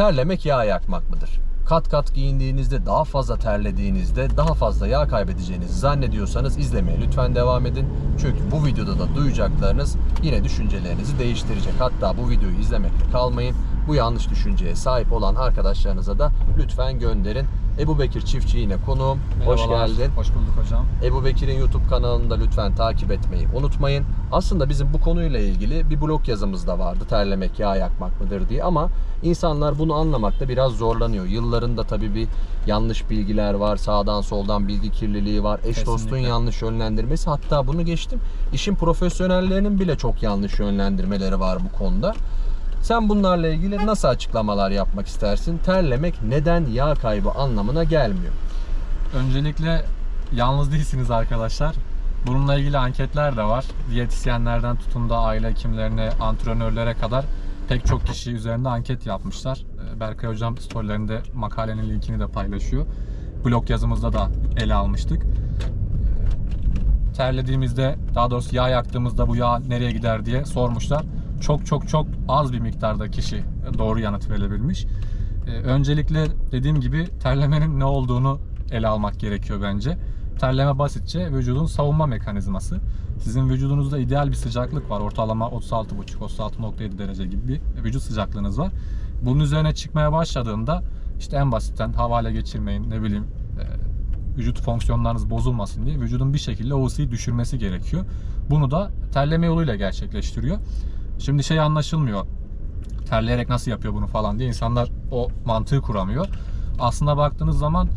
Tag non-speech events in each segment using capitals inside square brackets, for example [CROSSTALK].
Terlemek yağ yakmak mıdır? Kat kat giyindiğinizde, daha fazla terlediğinizde daha fazla yağ kaybedeceğinizi zannediyorsanız izlemeye lütfen devam edin. Çünkü bu videoda da duyacaklarınız yine düşüncelerinizi değiştirecek. Hatta bu videoyu izlemekle kalmayın. Bu yanlış düşünceye sahip olan arkadaşlarınıza da lütfen gönderin. Ebu Bekir Çiftçi yine konuğum. Hoş geldin. Hoş bulduk hocam. Ebu Bekir'in YouTube kanalını da lütfen takip etmeyi unutmayın. Aslında bizim bu konuyla ilgili bir blog yazımız da vardı. Terlemek yağ yakmak mıdır diye ama insanlar bunu anlamakta biraz zorlanıyor. Yıllarında tabii bir yanlış bilgiler var. Sağdan soldan bilgi kirliliği var. Eş dostun Kesinlikle. yanlış yönlendirmesi. Hatta bunu geçtim. İşin profesyonellerinin bile çok yanlış yönlendirmeleri var bu konuda. Sen bunlarla ilgili nasıl açıklamalar yapmak istersin? Terlemek neden yağ kaybı anlamına gelmiyor? Öncelikle yalnız değilsiniz arkadaşlar. Bununla ilgili anketler de var. Diyetisyenlerden tutun da aile hekimlerine, antrenörlere kadar pek çok kişi üzerinde anket yapmışlar. Ee, Berkay Hocam storylerinde makalenin linkini de paylaşıyor. Blog yazımızda da ele almıştık. Ee, Terlediğimizde, daha doğrusu yağ yaktığımızda bu yağ nereye gider diye sormuşlar. Çok çok çok az bir miktarda kişi doğru yanıt verebilmiş. Ee, Öncelikle dediğim gibi terlemenin ne olduğunu ele almak gerekiyor bence. Terleme basitçe vücudun savunma mekanizması. Sizin vücudunuzda ideal bir sıcaklık var. Ortalama 36,5-36,7 derece gibi bir vücut sıcaklığınız var. Bunun üzerine çıkmaya başladığında işte en basitten havale geçirmeyin ne bileyim e, vücut fonksiyonlarınız bozulmasın diye vücudun bir şekilde o ısıyı düşürmesi gerekiyor. Bunu da terleme yoluyla gerçekleştiriyor. Şimdi şey anlaşılmıyor terleyerek nasıl yapıyor bunu falan diye insanlar o mantığı kuramıyor. Aslında baktığınız zaman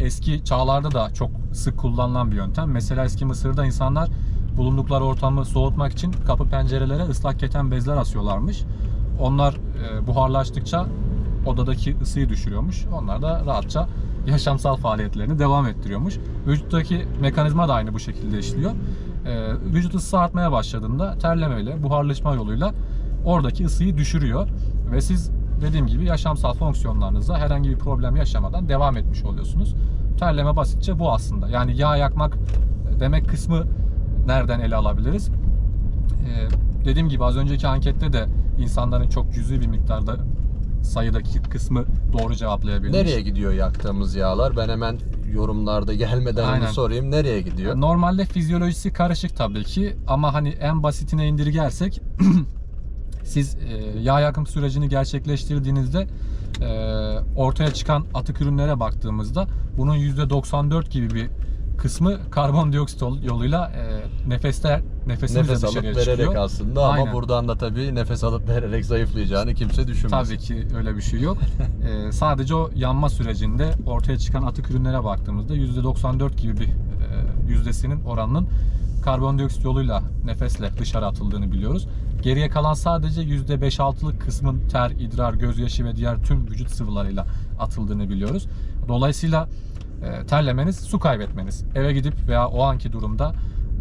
eski çağlarda da çok sık kullanılan bir yöntem. Mesela eski Mısır'da insanlar bulundukları ortamı soğutmak için kapı pencerelere ıslak keten bezler asıyorlarmış. Onlar e, buharlaştıkça odadaki ısıyı düşürüyormuş. Onlar da rahatça yaşamsal faaliyetlerini devam ettiriyormuş. Vücuttaki mekanizma da aynı bu şekilde işliyor. E, vücut ısı artmaya başladığında terlemeyle, buharlaşma yoluyla oradaki ısıyı düşürüyor ve siz dediğim gibi yaşamsal fonksiyonlarınıza herhangi bir problem yaşamadan devam etmiş oluyorsunuz. Terleme basitçe bu aslında. Yani yağ yakmak demek kısmı nereden ele alabiliriz? Ee, dediğim gibi az önceki ankette de insanların çok cüzi bir miktarda sayıdaki kısmı doğru cevaplayabilmiş. Nereye gidiyor yaktığımız yağlar? Ben hemen yorumlarda gelmeden Aynen. onu sorayım. Nereye gidiyor? Normalde fizyolojisi karışık tabii ki ama hani en basitine indirgersek [CLEARS THROAT] siz e, yağ yakım sürecini gerçekleştirdiğinizde e, ortaya çıkan atık ürünlere baktığımızda bunun %94 gibi bir kısmı karbondioksit yol- yoluyla e, nefesler nefesimizle Nefes alıp vererek çıkıyor. aslında Aynen. ama buradan da tabii nefes alıp [LAUGHS] vererek zayıflayacağını kimse düşünmez. Tabii ki öyle bir şey yok. Ee, [LAUGHS] sadece o yanma sürecinde ortaya çıkan atık ürünlere baktığımızda %94 gibi bir e, yüzdesinin oranının karbondioksit yoluyla nefesle dışarı atıldığını biliyoruz. Geriye kalan sadece %5-6'lık kısmın ter, idrar, gözyaşı ve diğer tüm vücut sıvılarıyla atıldığını biliyoruz. Dolayısıyla e, terlemeniz su kaybetmeniz. Eve gidip veya o anki durumda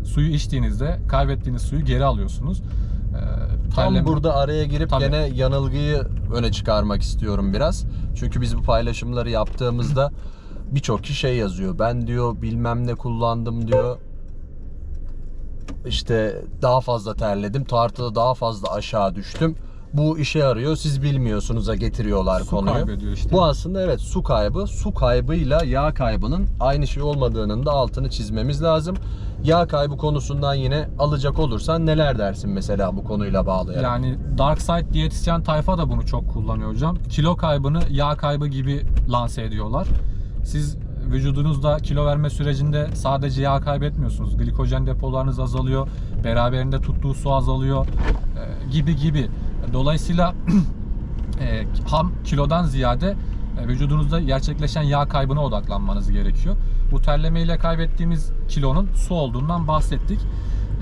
suyu içtiğinizde kaybettiğiniz suyu geri alıyorsunuz. Tam terleme- burada araya girip Tabii. gene yanılgıyı öne çıkarmak istiyorum biraz. Çünkü biz bu paylaşımları yaptığımızda birçok kişi şey yazıyor. Ben diyor bilmem ne kullandım diyor. İşte daha fazla terledim. Tartıda daha fazla aşağı düştüm. Bu işe yarıyor. Siz bilmiyorsunuz'a getiriyorlar Su konuyu. kaybediyor işte. Bu aslında evet su kaybı. Su kaybıyla yağ kaybının aynı şey olmadığının da altını çizmemiz lazım. Yağ kaybı konusundan yine alacak olursan neler dersin mesela bu konuyla bağlayarak? Yani Dark Side diyetisyen tayfa da bunu çok kullanıyor hocam. Kilo kaybını yağ kaybı gibi lanse ediyorlar. Siz vücudunuzda kilo verme sürecinde sadece yağ kaybetmiyorsunuz. Glikojen depolarınız azalıyor. Beraberinde tuttuğu su azalıyor. e, gibi gibi. Dolayısıyla [CLEARS THROAT] e, ham kilodan ziyade e, vücudunuzda gerçekleşen yağ kaybına odaklanmanız gerekiyor. Bu terleme ile kaybettiğimiz kilonun su olduğundan bahsettik.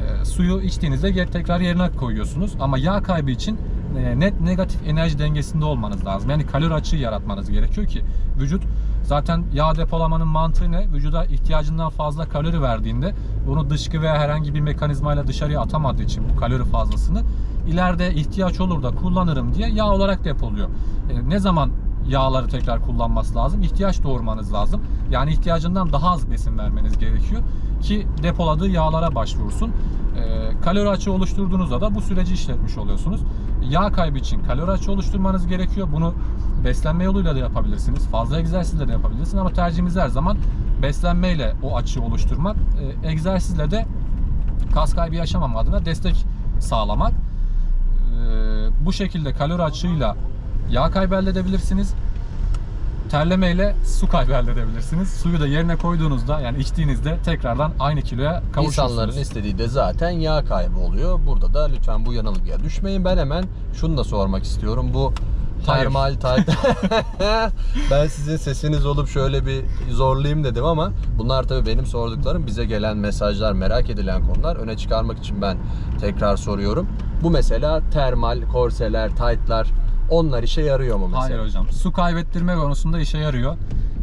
E, suyu içtiğinizde ge- tekrar yerine koyuyorsunuz. Ama yağ kaybı için e, net negatif enerji dengesinde olmanız lazım. Yani kalori açığı yaratmanız gerekiyor ki vücut zaten yağ depolamanın mantığı ne? Vücuda ihtiyacından fazla kalori verdiğinde bunu dışkı veya herhangi bir mekanizmayla dışarıya atamadığı için bu kalori fazlasını ileride ihtiyaç olur da kullanırım diye yağ olarak depoluyor. E, ne zaman yağları tekrar kullanması lazım? İhtiyaç doğurmanız lazım. Yani ihtiyacından daha az besin vermeniz gerekiyor ki depoladığı yağlara başvursun. E, kalori açığı oluşturduğunuzda da bu süreci işletmiş oluyorsunuz. Yağ kaybı için kalori açığı oluşturmanız gerekiyor. Bunu beslenme yoluyla da yapabilirsiniz. Fazla egzersizle de yapabilirsiniz ama tercihimiz her zaman beslenmeyle o açığı oluşturmak. E, egzersizle de kas kaybı yaşamam adına destek sağlamak. E, bu şekilde kalori açığıyla yağ kaybı elde edebilirsiniz. Terlemeyle su kaybı elde edebilirsiniz. Suyu da yerine koyduğunuzda yani içtiğinizde tekrardan aynı kiloya kavuşursunuz. İnsanların istediği de zaten yağ kaybı oluyor. Burada da lütfen bu yanılgıya düşmeyin. Ben hemen şunu da sormak istiyorum. Bu Hayır. termal [LAUGHS] tayt... [LAUGHS] ben sizin sesiniz olup şöyle bir zorlayayım dedim ama bunlar tabii benim sorduklarım bize gelen mesajlar, merak edilen konular. Öne çıkarmak için ben tekrar soruyorum. Bu mesela termal, korseler, taytlar onlar işe yarıyor mu mesela? Hayır hocam. Su kaybettirme konusunda işe yarıyor.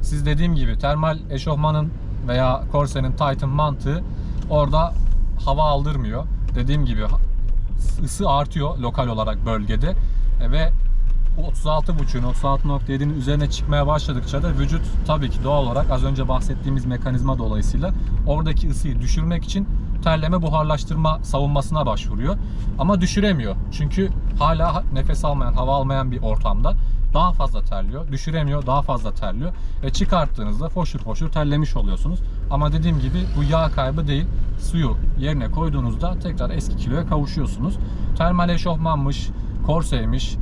Siz dediğim gibi termal eşofmanın veya korsenin tight'ın mantığı orada hava aldırmıyor. Dediğim gibi ısı artıyor lokal olarak bölgede E, ve 36.5'ün 36.7'nin üzerine çıkmaya başladıkça da vücut tabii ki doğal olarak az önce bahsettiğimiz mekanizma dolayısıyla oradaki ısıyı düşürmek için terleme buharlaştırma savunmasına başvuruyor. Ama düşüremiyor. Çünkü hala nefes almayan, hava almayan bir ortamda daha fazla terliyor. Düşüremiyor, daha fazla terliyor. Ve çıkarttığınızda foşur foşur terlemiş oluyorsunuz. Ama dediğim gibi bu yağ kaybı değil. Suyu yerine koyduğunuzda tekrar eski kiloya kavuşuyorsunuz. Termal eşofmanmış, korseymiş,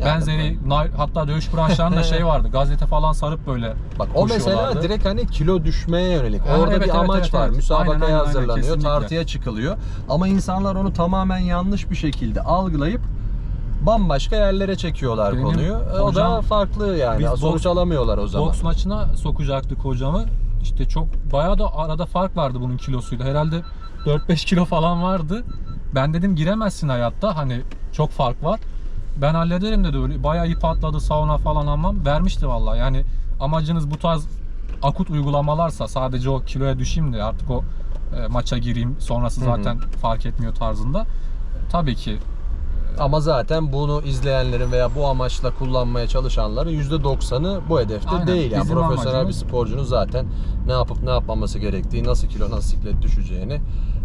e, benzeri nay- hatta dövüş branşlarında şey [LAUGHS] vardı. Gazete falan sarıp böyle Bak o mesela direkt hani kilo düşmeye yönelik. Ha, Orada evet, bir evet, amaç evet, var. evet. Müsabakaya Aynen, aynen, aynen, hazırlanıyor, kesinlikle. tartıya çıkılıyor. Ama insanlar onu tamamen yanlış bir şekilde algılayıp bambaşka yerlere çekiyorlar Benim konuyu. E, o da hocam- farklı yani. Sonuç boks- alamıyorlar o zaman. Boks maçına sokacaktık hocamı. İşte çok bayağı da arada fark vardı bunun kilosuyla. Herhalde 4-5 kilo falan vardı. Ben dedim giremezsin hayatta. Hani çok fark var. Ben hallederim dedi öyle. Bayağı ip atladı sauna falan ama vermişti vallahi. Yani amacınız bu tarz akut uygulamalarsa sadece o kiloya düşeyim de artık o e, maça gireyim sonrası zaten fark etmiyor tarzında. Tabii ki Ama zaten bunu izleyenlerin veya bu amaçla kullanmaya çalışanların %90'ı bu hedefte Aynen. değil. Yani Bizim profesyonel amacımız- bir sporcunun zaten ne yapıp ne yapmaması gerektiği, nasıl kilo, nasıl siklet düşeceğini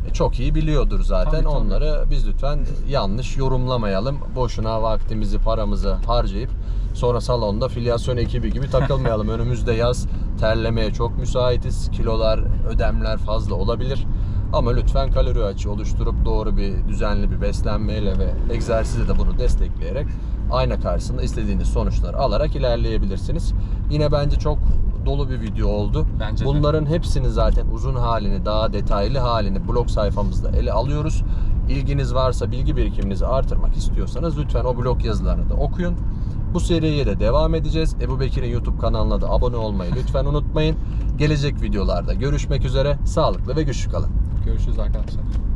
e, çok iyi biliyordur zaten. Tabii, tabii. Onları biz lütfen yanlış yorumlamayalım. Boşuna vaktimizi, paramızı harcayıp sonra salonda filyasyon ekibi gibi takılmayalım. [LAUGHS] Önümüzde yaz, terlemeye çok müsaitiz. Kilolar, ödemler fazla olabilir. Ama lütfen kalori açığı oluşturup doğru bir düzenli bir beslenmeyle ve egzersizle de bunu destekleyerek ayna karşısında istediğiniz sonuçları alarak ilerleyebilirsiniz. Yine bence çok dolu bir video oldu. Bence de. Bunların hepsini zaten uzun halini, daha detaylı halini blog sayfamızda ele alıyoruz. İlginiz varsa, bilgi birikiminizi artırmak istiyorsanız lütfen o blog yazılarını da okuyun. Bu seriye de devam edeceğiz. Ebu Bekir'in YouTube kanalına da abone olmayı lütfen unutmayın. Gelecek videolarda görüşmek üzere. Sağlıklı ve güçlü kalın. Görüşürüz arkadaşlar.